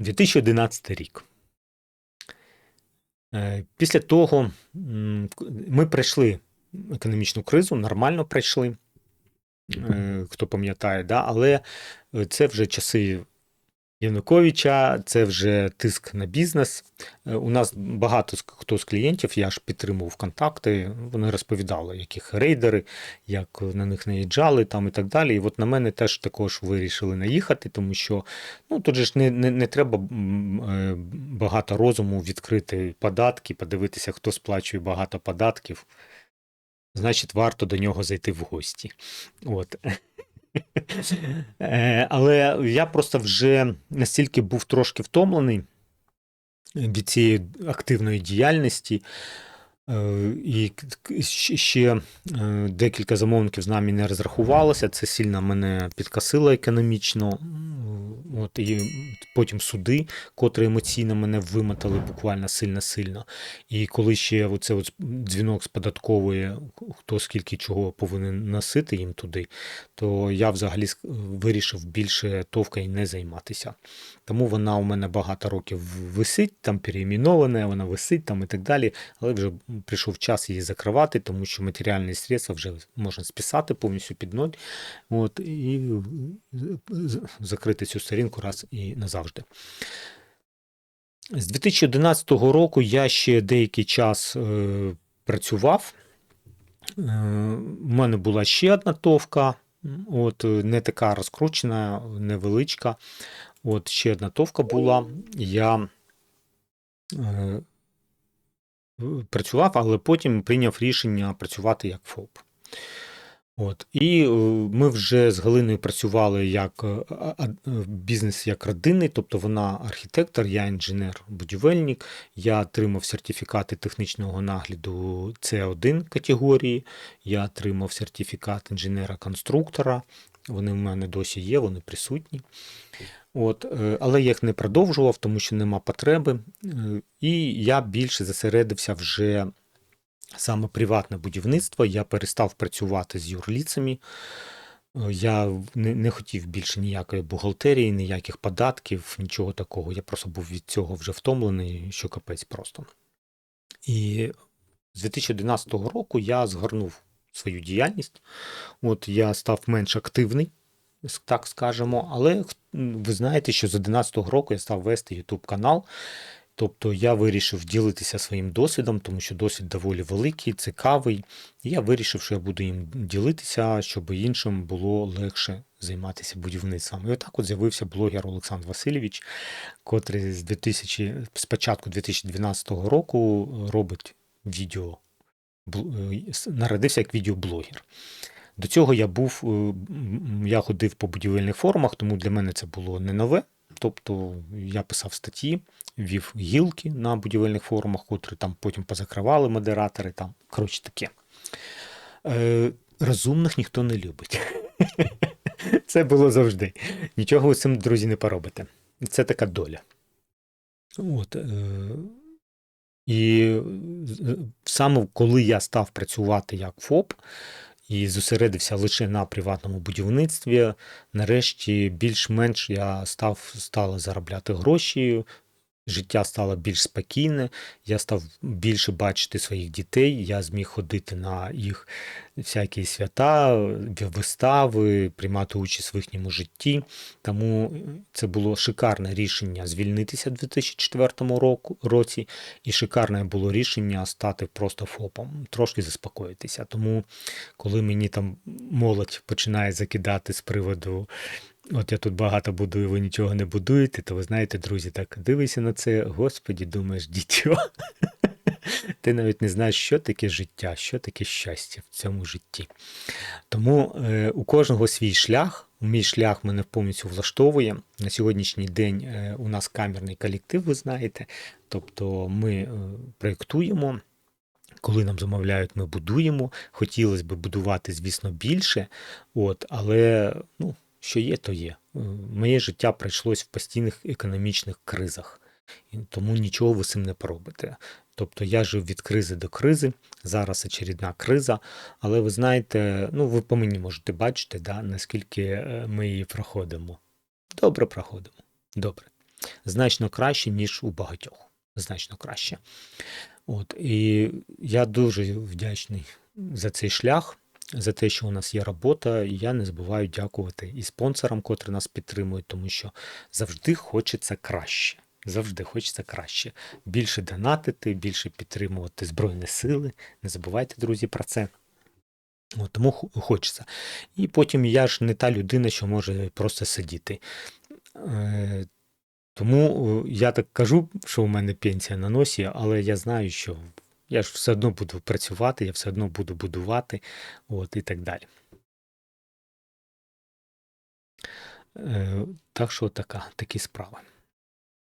2011 рік. Е, Після того ми пройшли економічну кризу, нормально пройшли, е, хто пам'ятає, да? але е, це вже часи Януковича, це вже тиск на бізнес. Е, У нас багато хто з клієнтів, я ж підтримував контакти, вони розповідали, яких рейдери, як на них наїжджали там і так далі. І от на мене теж також вирішили наїхати, тому що ну, тут же ж не, не, не треба е, багато розуму відкрити податки, подивитися, хто сплачує багато податків. Значить, варто до нього зайти в гості. От. Е, Але я просто вже настільки був трошки втомлений від цієї активної діяльності. Е, І ще е, декілька замовників з нами не розрахувалося. Це сильно мене підкосило економічно. От, і потім суди, котрі емоційно мене вимотали буквально сильно-сильно. І коли ще оце от дзвінок з податкової, хто скільки чого повинен носити їм туди, то я взагалі вирішив більше товка і не займатися. Тому вона у мене багато років висить, там переіменована, вона висить там і так далі. Але вже прийшов час її закривати, тому що матеріальні средства вже можна списати повністю під ноль. От, і закрити цю сторінку раз і назавжди. З 2011 року я ще деякий час е, працював. Е, У мене була ще одна товка, от, не така розкручена, невеличка. От ще одна товка була. Я е, працював, але потім прийняв рішення працювати як ФОП. От. І е, ми вже з Галиною працювали як е, е, бізнес як родинний, тобто вона архітектор, я інженер-будівельник. Я отримав сертифікати технічного нагляду С1 категорії, я отримав сертифікат інженера-конструктора. Вони в мене досі є, вони присутні. От, але я їх не продовжував, тому що нема потреби. І я більше зосередився вже саме приватне будівництво. Я перестав працювати з юрліцями. Е, Я не, не хотів більше ніякої бухгалтерії, ніяких податків, нічого такого. Я просто був від цього вже втомлений, що капець просто. І з 2011 року я згорнув свою діяльність. От я став менш активний, так скажемо. Але ви знаєте, що з 2011 року я став вести YouTube канал. Тобто я вирішив ділитися своїм досвідом, тому що досвід доволі великий, цікавий. І я вирішив, що я буду їм ділитися, щоб іншим було легше займатися будівництвом. І отак от з'явився блогер Олександр Васильович, котрий з 2000, з початку 2012 року робить відео. е, Народився як відеоблогер. До цього я був, е, я ходив по будівельних форумах, тому для мене це було не нове. Тобто я писав статті, вів гілки на будівельних форумах, котрі там потім позакривали модератори. Там, коротше таке. Е, розумних ніхто не любить. Це було завжди. Нічого ви цим, друзі, не поробите. Це така доля. От, е, і саме коли я став працювати як ФОП і зосередився лише на приватному будівництві, нарешті більш-менш я став стала заробляти гроші, життя стало більш спокійне, я став більше бачити своїх дітей, я зміг ходити на їх всякі свята, вистави, приймати участь в їхньому житті. Тому це було шикарне рішення звільнитися в 2004 року, році, і шикарне було рішення стати просто ФОПом, трошки заспокоїтися. Тому, коли мені там молодь починає закидати з приводу. От я тут багато будую, ви нічого не будуєте, то ви знаєте, друзі, так дивися на це, господі, думаєш, дітьо. Ти навіть не знаєш, що таке життя, що таке щастя в цьому житті. Тому е, у кожного свій шлях. Мій шлях мене повністю влаштовує. На сьогоднішній день е, у нас камерний колектив, ви знаєте. Тобто ми е, проєктуємо. Коли нам замовляють, ми будуємо. Хотілося б будувати, звісно, більше, от, але ну, що є, то є. Е, Моє життя пройшлось в постійних економічних кризах, тому нічого ви цим не поробите. Тобто я жив від кризи до кризи, зараз очередна криза, але ви знаєте, ну ви по мені можете бачити, да, наскільки е, ми її проходимо. Добре проходимо. Добре. значно краще, ніж у багатьох. Значно краще. От, і я дуже вдячний за цей шлях, за те, що у нас є робота, і я не забуваю дякувати і спонсорам, котрі нас підтримують, тому що завжди хочеться краще. Завжди хочеться краще. Більше донатити, більше підтримувати Збройні сили. Не забувайте, друзі, про це. От, тому хочеться. І потім я ж не та людина, що може просто сидіти. Е, тому е, я так кажу, що у мене пенсія на носі, але я знаю, що я ж все одно буду працювати, я все одно буду будувати, от, і так далі. Е, так що така, такі справи.